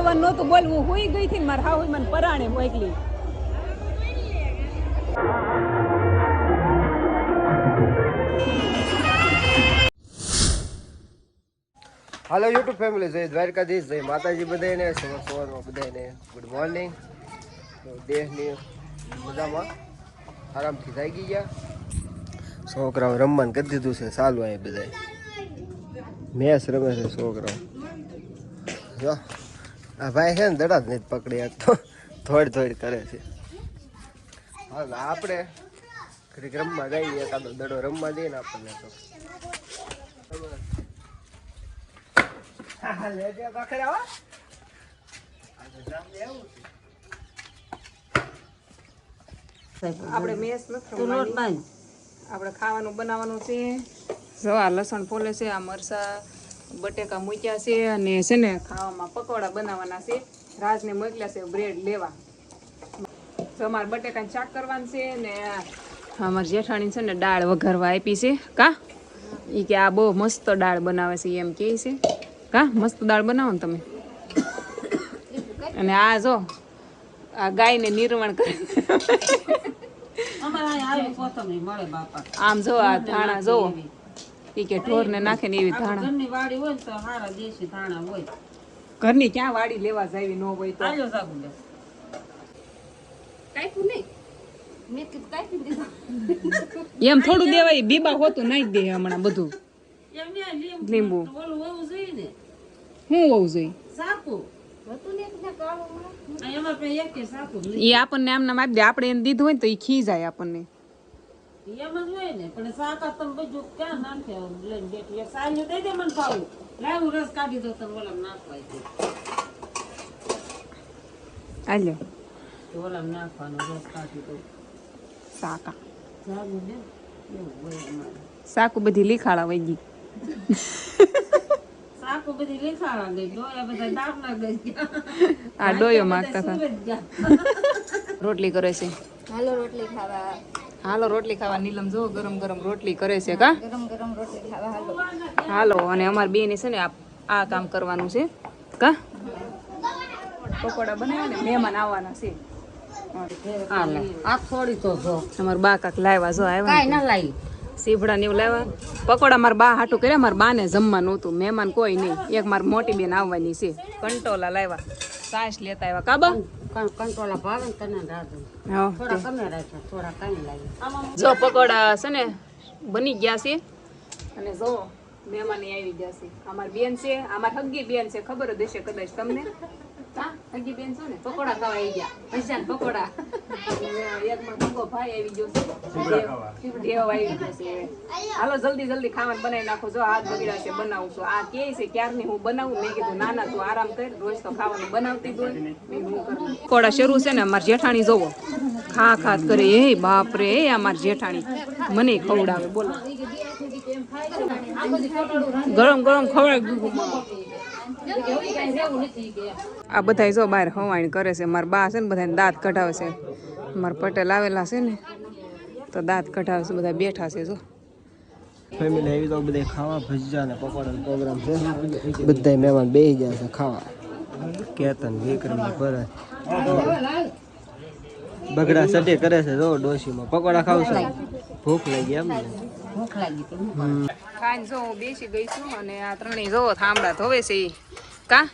આવવાનું નહોતું બોલ હું ગઈ હતી મારા હાહુ મને પરાણે મોકલી. હાલો યુટ્યુબ ફેમિલી જય દ્વારકાધીશ, જય માતાજી બધાને સવાર સવારમાં બધાને ગુડ મોર્નિંગ દેહની મજામાં? આરામથી થઈ ગયા? છોકરાઓ રમવાનું કરી દીધું છે, ચાલુ આ બધાય. મેચ રમે છે છોકરાઓ. જો. આ ભાઈ છે ને દડા જ નથી પકડી તો થોડી થોડી કરે છે. હાલ આપણે ઘડીક રમવા જઈએ કાં દડો રમવા દઈએ ને આપણને તો. આપણે મેસ નથી આપણે ખાવાનું બનાવવાનું છે. જો આ લસણ ફોલે છે આ મરસા બટેકા મૂક્યા છે અને છે ને ખાવામાં પકોડા બનાવવાના છે. રાજને મોકલ્યા છે બ્રેડ લેવા. તો અમારે બટેકાનું શાક કરવાનું છે ને અમારી જેઠાણી છે ને દાળ વઘારવા આપી છે. કા? એ કે આ બહુ મસ્ત દાળ બનાવે છે એમ કહે છે. કા? મસ્ત દાળ બનાવો ને તમે. અને આ જો આ ગાયને નિર્માણ કરે. આમ જો આ ધાણા જો. ઈ કે ઢોર ને નાખે ને એવી ધાણા. ઘરની વાડી હોય ને તો સારા દેશી ધાણા હોય. ઘરની ક્યાં વાડી લેવા જાવી ન હોય તો? આજો સાગુ લે. એમ થોડું દેવાય બીબા હોતું નાખી દે હમણાં બધું. લીંબુ લીંબુ. ઓલું હોવું જોઈએ ને. શું હોવું જોઈએ? સાકુ આ એમાં પણ એક કે સાકુ એ આપણને આમ નામ આપી દે આપણે એને દીધું હોય ને તો એ ખી જાય આપણને. એમ જ હોય ને પણ સાકા તમે બધું ક્યાં નાખે? લઈને બેઠી સાંજે દઈ દે મને ખાવું લાવું રસ કાઢી દો તમે ઓલામ નાખવાય તો ઓલામ નાખવાનો રસ કાઢી દો સાકા સાગુ ને? એવું હોય અમારે. સાકુ બધી લીખાડા વહી ગઈ. સાકુ બધી લીખાળા ગઈ ડોયા બધા દાબના ગઈ. આ ડોયો માગતા હતા. રોટલી કરે છે. હાલો રોટલી ખાવા. હાલો રોટલી ખાવા નીલમ જો ગરમ ગરમ રોટલી કરે છે કા? ગરમ ગરમ રોટલી ખાવા હાલો હાલો અને અમારી બેને છે ને આ આ કામ કરવાનું છે કા? પકોડા બનાવ્યા ને મહેમાન આવવાના છે. આ થોડી તો જો અમારા બા કાક લાવ્યા જો આવ્યા કાઈ ના. લાવી. સીભડા ને એવું લાવ્યા. પકોડા મારા બા હાટું કર્યા મારા બાને જમવાનું હતું મહેમાન કોઈ નહીં. એક મારી મોટી બેન આવવાની છે. કંટોલા લાવ્યા. સાસ લેતા આવ્યા. કાબા જો પકોડા છે ને બની ગયા છે અને જો મહેમાની આવી ગયા છે અમારી બેન છે અમારી હગી બેન છે ખબર જ હશે કદાચ તમને હા હગી બેન છો ને? પકોડા ખાવા આવી ગયા. ભજીયા પકોડા. એક મારો હગો ભાઈ આવી ગયો છે. દેવ દેવ આવી ગયો છે હાલો જલ્દી જલ્દી ખાવાનું બનાવી નાખો. જો હાથ બગડ્યા છે બનાવું છું. આ કે છે ક્યારની હું બનાવું? મેં કીધું ના ના તું આરામ કર. રોજ તો ખાવાનું બનાવતી જ હોય. પકોડા શરૂ છે ને અમારે જેઠાણી જોવો. ખા ખાત કરે. એ બાપ રે એ અમારી જેઠાણી. મને ખવડાવે બોલો. ગરમ ગરમ ખવડાવી. આ બધા જો બહાર હવાણ કરે છે. મારા બા છે ને બધાને દાંત કઢાવે છે. મારા પટેલ આવેલા છે ને, તો દાંત કઢાવે છે બધા બેઠા છે જો. ફેમિલી આવી તો બધે ખાવા, ભજીયા પકોડા પ્રોગ્રામ છે. બધા મહેમાન બેસી ગયા છે ખાવા. કેતન, વિક્રમ ભરત. બગડા સટે કરે છે જો, ડોશીમાં. પકોડા ખાવ છો? ભૂખ લાગી એમ ભૂખ લાગી તો ખાઈને જો હું બેસી ગઈ છું અને આ ત્રણેય જોવો થાંભળા ધોવે છે કા?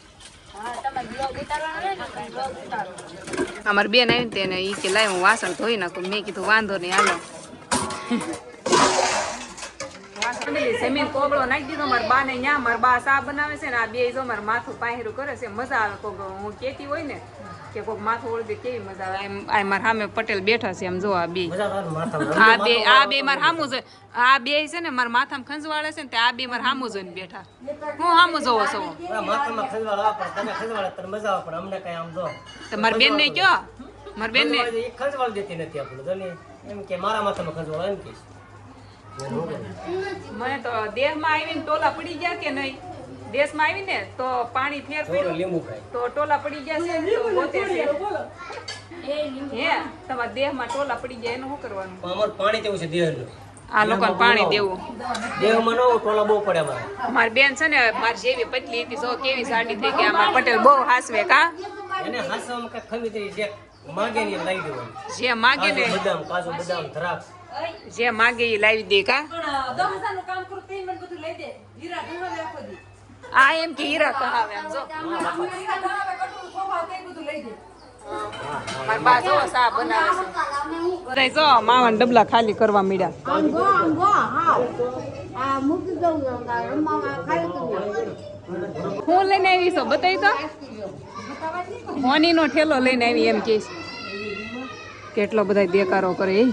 અમારી બેન આવી ને તેને ઈ કે લાય હું વાસણ ધોઈ નાખું. મેં કીધું વાંધો નહીં હાલો. વાસણ જમીન કોગળો નાખી દીધો. મારા બા ને ન્યા મારા બા સા બનાવે છે ને આ બે જો મારું માથું પાહેરું કરે છે મજા આવે કોગળો. હું કેતી હોય ને કે કોક માથું ઓળગે કેવી મજા આવે? એમ આ મારા સામે પટેલ બેઠા છે એમ જો આ બે આ બે આ બે માર હામું જોઈ આ બે છે ને મારા માથામાં ખંજવાળે છે ને તે આ બે માર હામું જોઈને બેઠા. હું હામુ જોવો છો. માથામાં ખજવાળ આપે તને ખજવાળ તને મજા આવે પણ અમને કઈ આમ જો. તો મારી બેન ને કયો મારી બેન ને ખંજવાળ દેતી નથી આપણે એમ કે મારા માથામાં ખજવાળ એમ કે મને તો દેહમાં આવીને ટોલા પડી ગયા કે નહીં? દેશમાં આવીને તો પાણી ફેર પડ્યું. તો ટોલા પડી ગયા છે તો ગોતે છે. હે તમારા દેહમાં ટોલા પડી ગયા એનું શું કરવાનું? પણ પાણી કેવું છે દેહનું. આ લોકોને પાણી દેવું. દેહમાં ન ટોલા બહુ પડે અમારે. અમારી બેન છે ને મારી જેવી પતલી હતી જો કેવી સાડી થઈ ગઈ અમાર પટેલ બહુ હાસવે કા? એને હાસવામાં કઈ ખમી તરી જે માગે ને લઈ દેવાનું. જે માગે ને બદામ કાજુ બદામ દ્રાક્ષ. જે માગે એ લાવી દે કા? હીરા મારી બા જો સા બનાવે છે. જો માવાના ડબલા ખાલી કરવા મીડ્યા. હું લઈને આવી છો બતાવી તો મોની નો ઠેલો લઈને આવી એમ કે કેટલો બધા દેકારો કરે એ.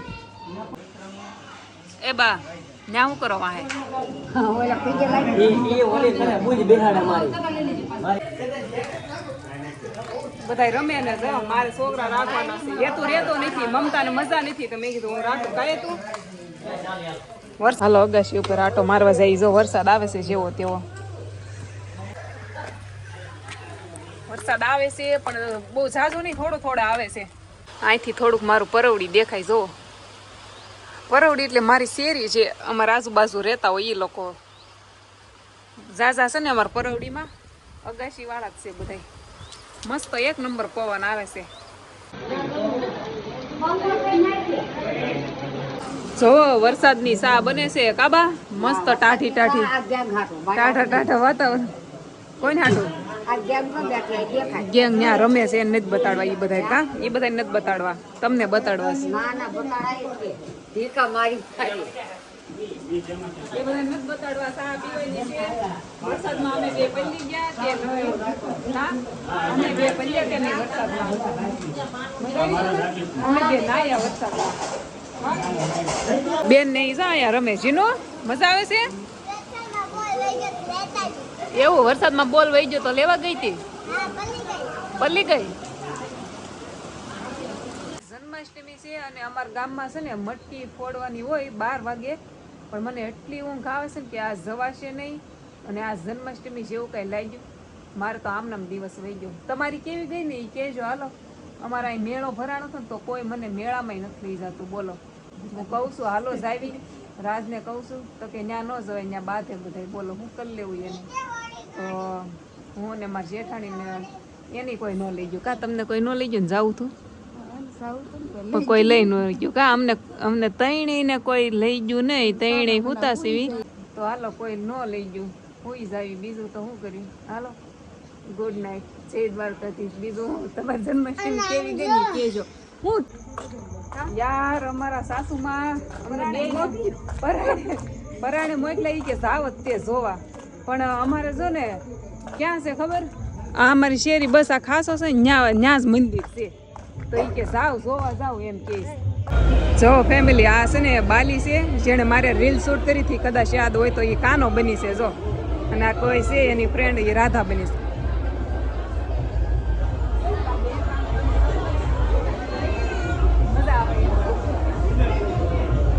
એ બા ન્યા હું કરો વાહે એ ઓલી કરે બુજ બેહાડે મારી. બધા રમે ને જો મારે છોકરા રાખવાના છે. એ તું રહેતો નથી મમતા ને મજા નથી. તો મેં કીધું હું રાખું કાંઈ તું. વરસાદ હાલો અગાશી ઉપર આટો મારવા જાય જો વરસાદ આવે છે જેવો તેવો. વરસાદ આવે છે પણ બહુ ઝાઝો નહીં થોડો થોડો આવે છે. અહીંથી થોડુંક મારું પરવડી દેખાય જો. પરવડી એટલે મારી શેરી છે અમારા આજુબાજુ રહેતા હોય એ લોકો. ઝાઝા છે ને અમારા પરવડીમાં. અગાશી વાળા જ છે બધાય. મસ્ત એક નંબર પવન આવે છે. જો વરસાદની સા બને છે કાબા? મસ્ત ટાઢી ટાઢી. ટાઢા ટાઢા વાતાવરણ. કોઈને હાટું? ગેંગ ન્યા રમે છે એને નથી બતાડવા એ બધા કા? એ બધા નથી બતાડવા. તમને બતાડવા છે. એ બધા નથી બતાડવા સા પીવાની છે. વરસાદમાં અમે બે પલ્લી ગયા કે ના? અમે બે પલ્યા કે નહીં વરસાદમાં? અમે બે નાયા વરસાદમાં. બેન ને જા અહીંયા રમે. જીનો મજા આવે છે? એવું વરસાદમાં બોલ વહી ગયો તો લેવા ગઈ હતી પલ્લી ગઈ. જન્માષ્ટમી છે અને અમારા ગામમાં છે ને મટકી ફોડવાની હોય બાર વાગે પણ મને એટલી ઊંઘ આવે છે ને કે આ જવાશે નહીં અને આ જન્માષ્ટમી જેવું કંઈ લાગ્યું. મારે તો આમનામ દિવસ વહી ગયો. તમારી કેવી ગઈ ને એ કહેજો હાલો. અમારા અહીં મેળો ભરાણો હતો ને તો કોઈ મને મેળામાં નથી લઈ જતું બોલો. હું કહું છું હાલો જાવી રાજને કહું છું તો કે ત્યાં ન જવાય ત્યાં બાધે બધા બોલો હું કરી લેવું એને. તો હું ને મારી જેઠાણીને એની કોઈ ન લઈ ગયું. કા તમને કોઈ ન લઈ ગયું ને જાવું તું? પણ કોઈ લઈ ન ગયું. કા અમને અમને તૈણી ને કોઈ લઈ ગયું નહીં તૈણી હુતા સીવી તો હાલો કોઈ ન લઈ ગયું. હુઈ જાવી. બીજું તો શું કર્યું? હાલો. ગુડ નાઇટ જય દ્વારકાથી બીજું તમારી જન્માષ્ટમી કેવી ગઈ કેજો હું યાર અમારા સાસુમાં અમને બે પરાણે મોકલાઈ કે જાવ તે જોવા. પણ અમારે જો ને, ક્યાં છે ખબર? આ અમારી શેરી બસ આ ખાસો છે ન્યા ન્યા જ મંદિર છે. તો એ કે જાવ જોવા જાવ એમ કે જો ફેમિલી આ છે ને બાલી છે, જેણે મારે રીલ શૂટ કરી હતી, કદાચ યાદ હોય તો એ કાનો બની છે, જો. અને આ કોઈ છે, એની ફ્રેન્ડ એ રાધા બની છે.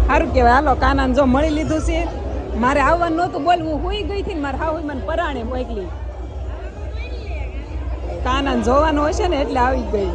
સારું કહેવાય, હાલો, કાનાને જો મળી લીધું છે. મારે આવવાનું નહોતું બોલવું, હોઈ ગઈ હતી ને મારે હાવી મને પરાણે મોકલી. કાના જોવાનું હશે ને એટલે આવી ગઈ.